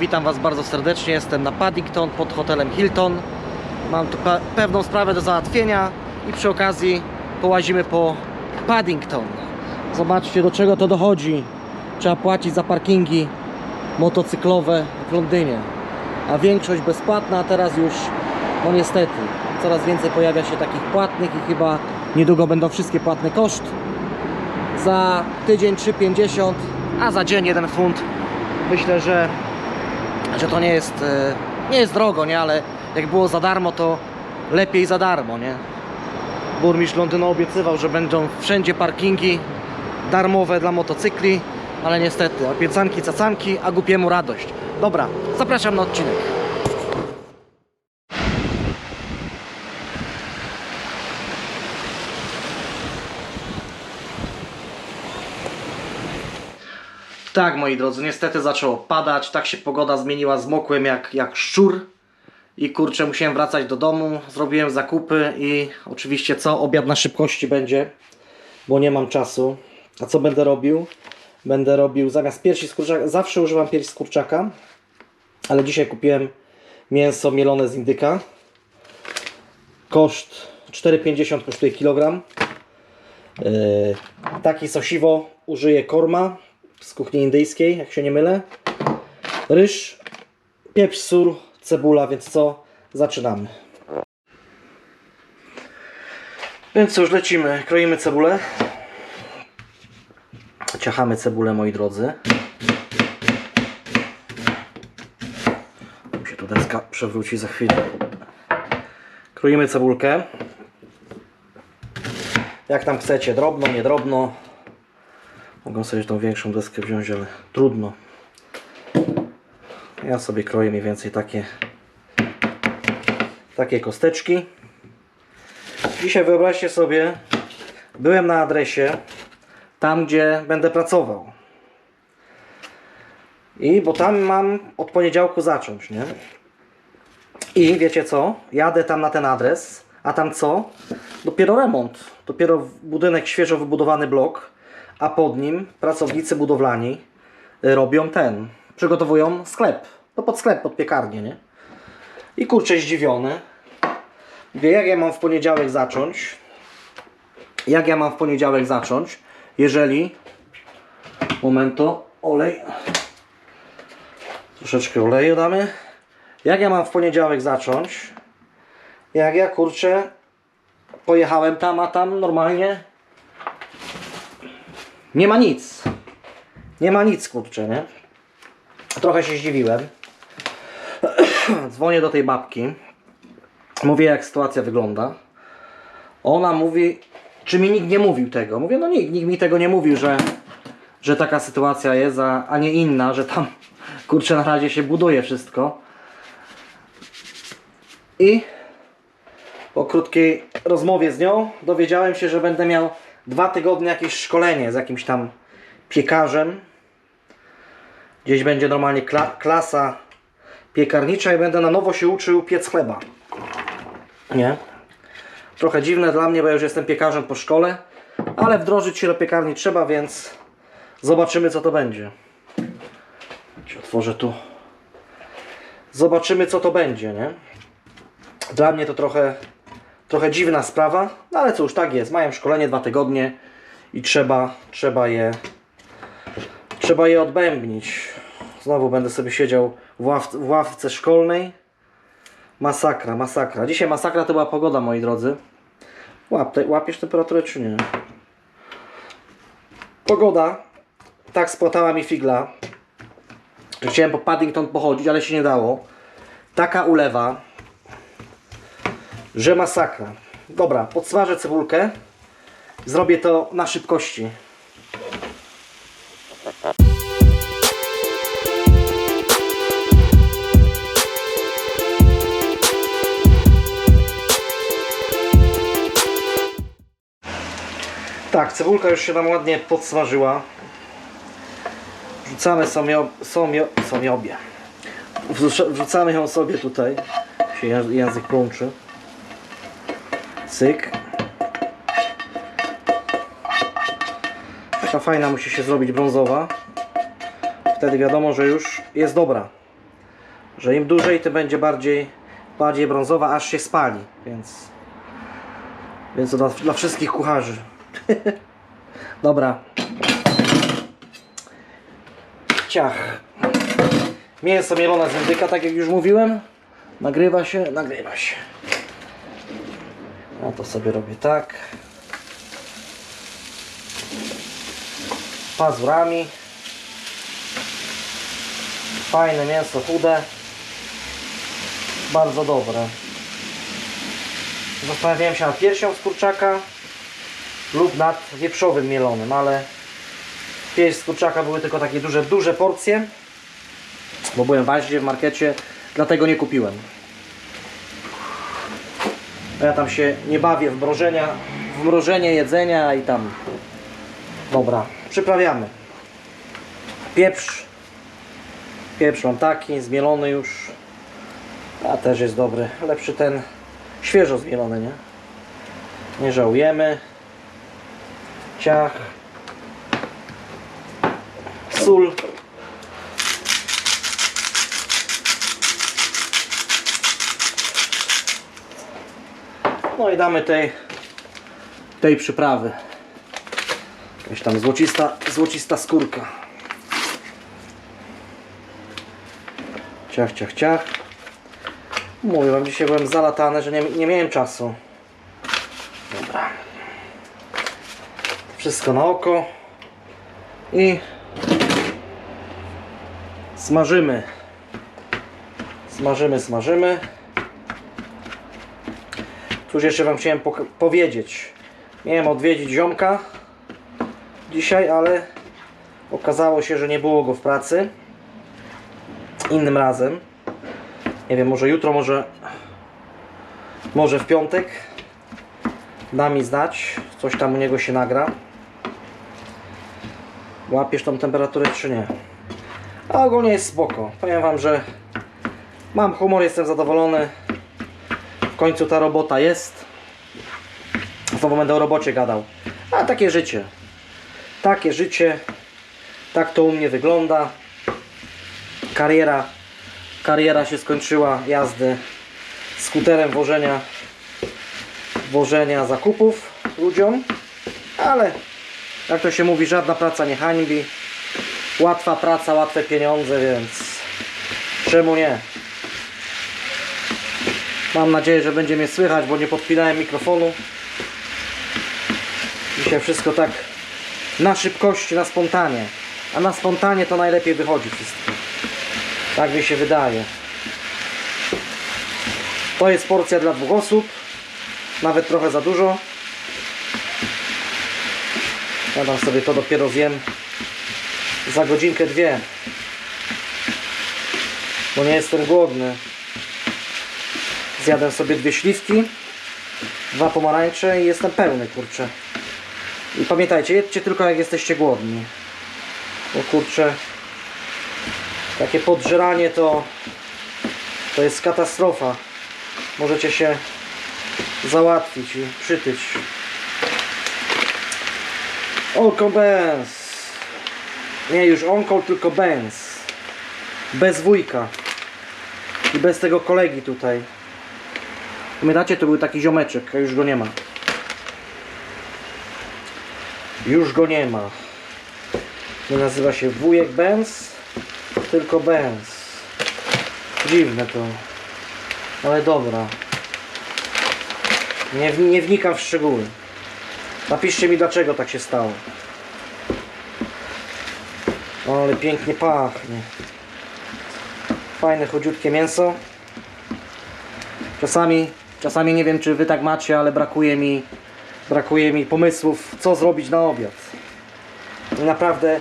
witam Was bardzo serdecznie. Jestem na Paddington pod hotelem Hilton. Mam tu pe pewną sprawę do załatwienia i przy okazji połazimy po Paddington. Zobaczcie do czego to dochodzi. Trzeba płacić za parkingi motocyklowe w Londynie. A większość bezpłatna, teraz już, no niestety, coraz więcej pojawia się takich płatnych i chyba niedługo będą wszystkie płatne koszt. Za tydzień 3,50, a za dzień 1 funt. Myślę, że, że to nie jest, e, nie jest drogo, nie? ale jak było za darmo, to lepiej za darmo. Nie? Burmistrz Londynu obiecywał, że będą wszędzie parkingi darmowe dla motocykli, ale niestety, obiecanki, cacanki, a głupiemu radość. Dobra, zapraszam na odcinek. Tak, moi drodzy, niestety zaczęło padać, tak się pogoda zmieniła, zmokłem jak, jak szczur i kurczę, musiałem wracać do domu, zrobiłem zakupy i oczywiście co, obiad na szybkości będzie, bo nie mam czasu. A co będę robił? Będę robił zamiast piersi z kurczaka, zawsze używam piersi z kurczaka, ale dzisiaj kupiłem mięso mielone z indyka. Koszt 4,50 kosztuje kilogram. Yy, taki sosiwo użyję korma z kuchni indyjskiej, jak się nie mylę. Ryż, pieprz, sól, cebula, więc co? Zaczynamy. Więc już lecimy. Kroimy cebulę. Ciachamy cebulę, moi drodzy. Mi się tu deska przewróci za chwilę. Kroimy cebulkę. Jak tam chcecie, drobno, nie drobno. Mogą sobie tą większą deskę wziąć, ale trudno. Ja sobie kroję mniej więcej takie takie kosteczki. Dzisiaj wyobraźcie sobie, byłem na adresie tam, gdzie będę pracował. I bo tam mam od poniedziałku zacząć, nie? I wiecie co? Jadę tam na ten adres, a tam co? Dopiero remont. Dopiero budynek świeżo wybudowany blok, a pod nim pracownicy budowlani y, robią ten, przygotowują sklep. No pod sklep, pod piekarnię, nie? I kurczę zdziwiony. Mówię, jak ja mam w poniedziałek zacząć? Jak ja mam w poniedziałek zacząć, jeżeli... Momento, olej. Troszeczkę oleju damy. Jak ja mam w poniedziałek zacząć? Jak ja kurczę pojechałem tam, a tam normalnie nie ma nic. Nie ma nic, kurczę, nie? Trochę się zdziwiłem. Dzwonię do tej babki. Mówię, jak sytuacja wygląda. Ona mówi, czy mi nikt nie mówił tego? Mówię, no nikt, nikt mi tego nie mówił, że, że taka sytuacja jest, a, a nie inna, że tam, kurczę, na razie się buduje wszystko. I po krótkiej rozmowie z nią dowiedziałem się, że będę miał dwa tygodnie jakieś szkolenie z jakimś tam piekarzem. Gdzieś będzie normalnie kla klasa piekarnicza i będę na nowo się uczył piec chleba. Nie? Trochę dziwne dla mnie, bo ja już jestem piekarzem po szkole, ale wdrożyć się do piekarni trzeba, więc zobaczymy co to będzie. Otworzę tu. Zobaczymy co to będzie, nie? Dla mnie to trochę, trochę dziwna sprawa, no ale już tak jest. Mają szkolenie dwa tygodnie i trzeba, trzeba je trzeba je odbębnić. Znowu będę sobie siedział w, w ławce szkolnej. Masakra, masakra. Dzisiaj masakra to była pogoda, moi drodzy. Łap, te, łapiesz temperaturę czy nie? Pogoda tak spłatała mi figla, chciałem po Paddington pochodzić, ale się nie dało. Taka ulewa, że masakra. Dobra, podsmażę cebulkę. Zrobię to na szybkości. Tak, cebulka już się nam ładnie podsmażyła. Wrzucamy sobie, sobie, sobie. Wrzucamy ją sobie tutaj. Się języ- język plączy. Cyk. Taka fajna musi się zrobić brązowa. Wtedy wiadomo, że już jest dobra. że im dłużej, tym będzie bardziej, bardziej brązowa, aż się spali, więc, więc to dla, dla wszystkich kucharzy. Dobra. Ciach. Mięso mielone z indyka, tak jak już mówiłem. Nagrywa się, nagrywa się. Ja to sobie robię tak. Pazurami. Fajne mięso, chude. Bardzo dobre. Zastanawiałem się nad piersią z kurczaka lub nad wieprzowym mielonym, ale pierś z kurczaka były tylko takie duże, duże porcje, bo byłem w Aździe w markecie, dlatego nie kupiłem. A Ja tam się nie bawię w mrożenia, w mrożenie jedzenia i tam. Dobra, przyprawiamy. Pieprz. Pieprz mam taki, zmielony już. A też jest dobry. Lepszy ten świeżo zmielony, nie? Nie żałujemy. Ciach. Sól. No i damy tej, tej przyprawy. Jakaś tam złocista, złocista skórka. Ciach, ciach, ciach. Mówię wam, dzisiaj byłem zalatany, że nie, nie miałem czasu. Dobra. Wszystko na oko. I smażymy. Smażymy, smażymy. Cóż jeszcze Wam chciałem powiedzieć. Miałem odwiedzić ziomka dzisiaj, ale okazało się, że nie było go w pracy. Innym razem. Nie wiem, może jutro, może może w piątek. Da mi znać. Coś tam u niego się nagra. Łapiesz tą temperaturę czy nie? A ogólnie jest spoko. Powiem Wam, że mam humor, jestem zadowolony. Końcu ta robota jest. Znowu będę o robocie gadał. A takie życie. Takie życie. Tak to u mnie wygląda. Kariera. Kariera się skończyła jazdy skuterem wożenia wożenia zakupów ludziom. Ale jak to się mówi, żadna praca nie hańbi. Łatwa praca, łatwe pieniądze, więc czemu nie? Mam nadzieję, że będzie mnie słychać, bo nie podpinałem mikrofonu. Dzisiaj wszystko tak na szybkości, na spontanie. A na spontanie to najlepiej wychodzi wszystko. Tak mi się wydaje. To jest porcja dla dwóch osób. Nawet trochę za dużo. Ja tam sobie to dopiero zjem za godzinkę, dwie. Bo nie jestem głodny. Zjadłem sobie dwie śliwki, dwa pomarańcze i jestem pełny, kurczę. I pamiętajcie, jedźcie tylko jak jesteście głodni. Bo kurczę, takie podżeranie to to jest katastrofa. Możecie się załatwić i przytyć. Onko Benz. Nie już Onko, tylko Benz. Bez wujka. I bez tego kolegi tutaj. Pamiętacie, to był taki ziomeczek, już go nie ma. Już go nie ma. Nie nazywa się wujek Benz, tylko Benz. Dziwne to. Ale dobra. Nie, nie wnikam w szczegóły. Napiszcie mi dlaczego tak się stało. Ale pięknie pachnie. Fajne, chudziutkie mięso. Czasami, czasami nie wiem czy wy tak macie, ale brakuje mi, brakuje mi pomysłów, co zrobić na obiad. I naprawdę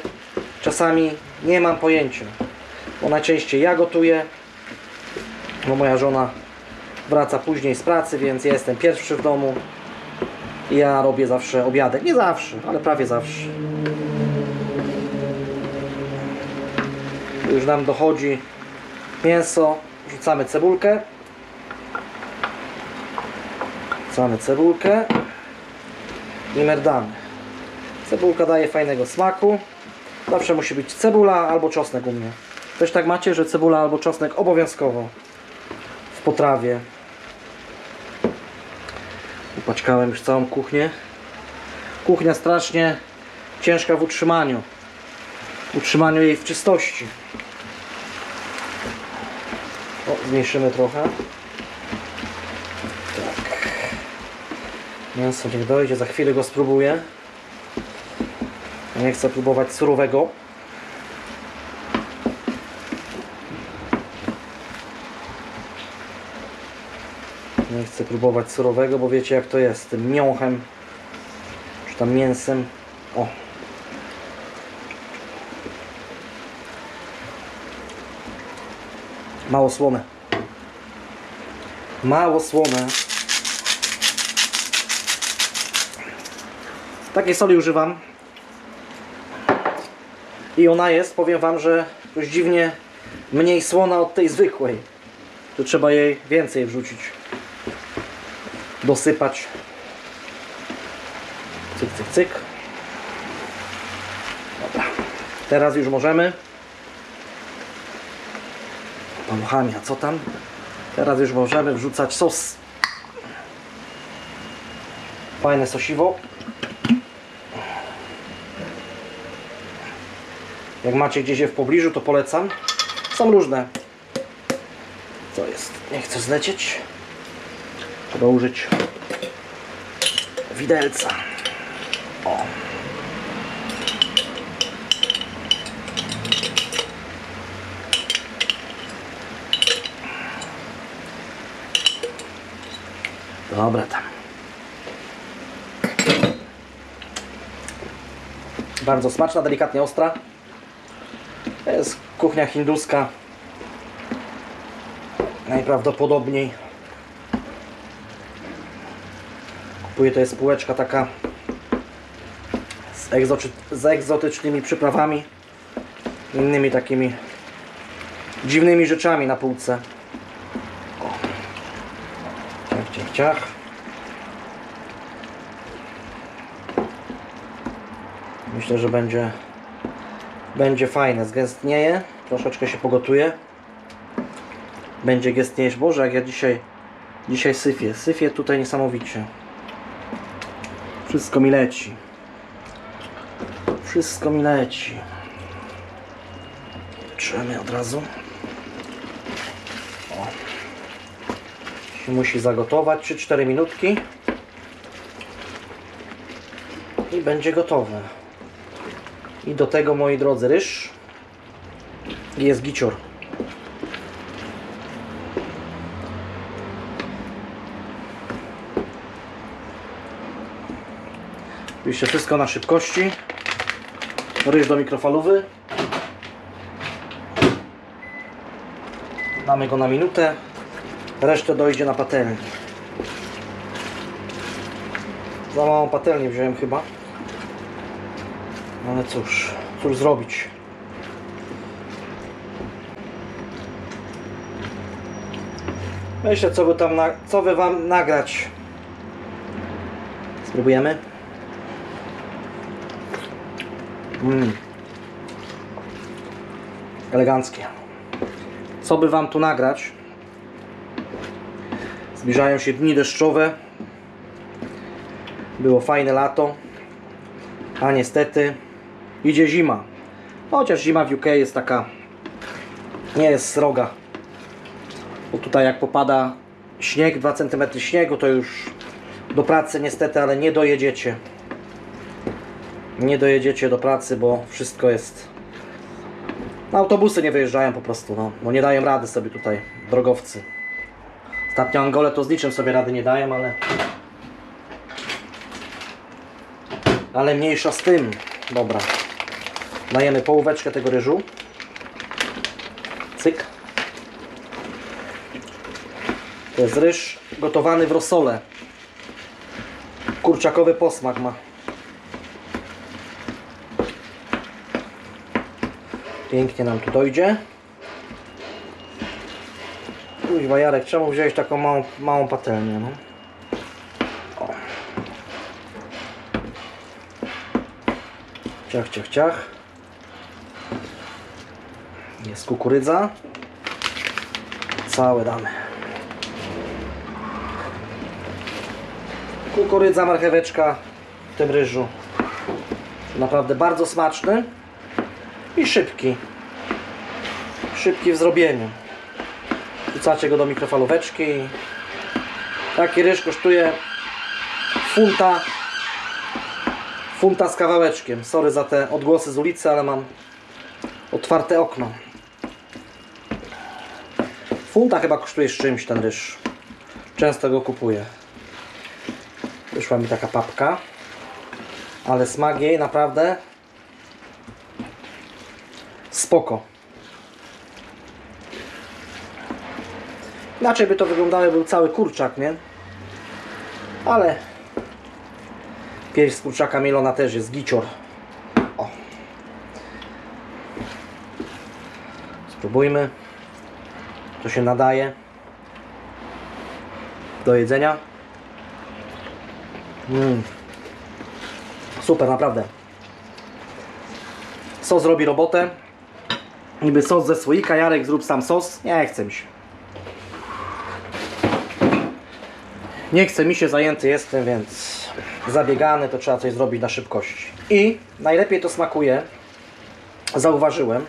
czasami nie mam pojęcia. Bo najczęściej ja gotuję, bo moja żona wraca później z pracy, więc ja jestem pierwszy w domu. I ja robię zawsze obiadek. Nie zawsze, ale prawie zawsze. Już nam dochodzi mięso. Rzucamy cebulkę. Rzucamy cebulkę. I merdamy. Cebulka daje fajnego smaku. Zawsze musi być cebula albo czosnek u mnie. Też tak macie, że cebula albo czosnek obowiązkowo w potrawie. Upaćkałem już całą kuchnię. Kuchnia strasznie ciężka w utrzymaniu. Utrzymaniu jej w czystości. O, zmniejszymy trochę. Mięso niech dojdzie, za chwilę go spróbuję. Nie chcę próbować surowego. Nie chcę próbować surowego, bo wiecie jak to jest z tym miąchem czy tam mięsem. O. Mało słone. Mało słone. Takiej soli używam. I ona jest, powiem Wam, że dość dziwnie mniej słona od tej zwykłej. Tu trzeba jej więcej wrzucić. Dosypać. Cyk, cyk, cyk. Dobra. Teraz już możemy. Paluchami, a co tam? Teraz już możemy wrzucać sos. Fajne sosiwo. Jak macie gdzieś je w pobliżu, to polecam. Są różne. Co jest? Nie chcę zlecieć. Trzeba użyć widelca. O. Dobra tam. Bardzo smaczna, delikatnie ostra. Jest kuchnia hinduska. Najprawdopodobniej kupuję to jest spółeczka taka z, egzoczy, z egzotycznymi przyprawami innymi takimi dziwnymi rzeczami na półce. Ciach, ciach, ciach. Myślę, że będzie będzie fajne, zgęstnieje troszeczkę się pogotuje będzie gęstniejsze, Boże jak ja dzisiaj dzisiaj syfię, syfię tutaj niesamowicie wszystko mi leci. Wszystko mi leci. Trzemy od razu. O. Się musi zagotować 3-4 minutki. I będzie gotowe. I do tego moi drodzy ryż. Jest gicior. Oczywiście wszystko na szybkości. Ryż do mikrofalowy. Damy go na minutę. Resztę dojdzie na patelnię. Za małą patelnię wziąłem chyba. Ale cóż, cóż zrobić. Myślę, co by tam, na, co by wam nagrać. Spróbujemy. Mm. Eleganckie. Co by Wam tu nagrać? Zbliżają się dni deszczowe. Było fajne lato. A niestety idzie zima. Chociaż zima w UK jest taka nie jest sroga. Bo tutaj jak popada śnieg, 2 cm śniegu, to już do pracy niestety, ale nie dojedziecie nie dojedziecie do pracy, bo wszystko jest. No, autobusy nie wyjeżdżają po prostu, no, bo nie dają rady sobie tutaj drogowcy. Ostatnio Angole to z niczym sobie rady nie dają, ale. Ale mniejsza z tym. Dobra. Dajemy połóweczkę tego ryżu. Cyk. To jest ryż gotowany w rosole. Kurczakowy posmak ma. Pięknie nam tu dojdzie. Kuźwa Jarek, czemu wziąłeś taką małą, małą patelnię? No? O. Ciach, ciach, ciach. Jest kukurydza. Całe damy. Kukurydza, marcheweczka w tym ryżu. Naprawdę bardzo smaczny i szybki. Szybki w zrobieniu. Wrzucacie go do mikrofalóweczki. Taki ryż kosztuje funta funta z kawałeczkiem. Sorry za te odgłosy z ulicy, ale mam otwarte okno. Funta chyba kosztuje z czymś ten ryż. Często go kupuję. Wyszła mi taka papka. Ale smak jej naprawdę spoko. Inaczej by to wyglądało, był cały kurczak, nie? Ale pierś z kurczaka mielona też jest gicior. O. Spróbujmy. To się nadaje do jedzenia. Mm. Super, naprawdę. Sos robi robotę. Niby sos ze słoika, Jarek zrób sam sos. Nie chce mi się. Nie chce mi się, zajęty jestem, więc zabiegany, to trzeba coś zrobić na szybkości. I najlepiej to smakuje, zauważyłem,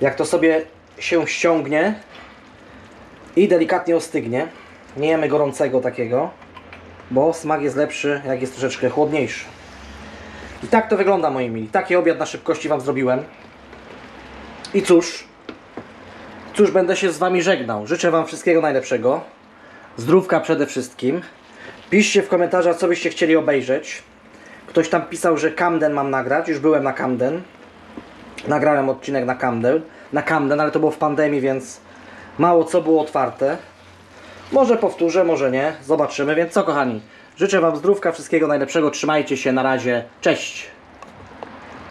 jak to sobie się ściągnie i delikatnie ostygnie. Nie jemy gorącego takiego, bo smak jest lepszy, jak jest troszeczkę chłodniejszy. I tak to wygląda, moi mili. Taki obiad na szybkości Wam zrobiłem. I cóż, cóż, będę się z Wami żegnał. Życzę Wam wszystkiego najlepszego. Zdrówka przede wszystkim. Piszcie w komentarzach, co byście chcieli obejrzeć. Ktoś tam pisał, że Camden mam nagrać. Już byłem na Camden. Nagrałem odcinek na Camden, na Camden, ale to było w pandemii, więc mało co było otwarte. Może powtórzę, może nie. Zobaczymy. Więc co, kochani? Życzę Wam zdrówka, wszystkiego najlepszego. Trzymajcie się. Na razie. Cześć.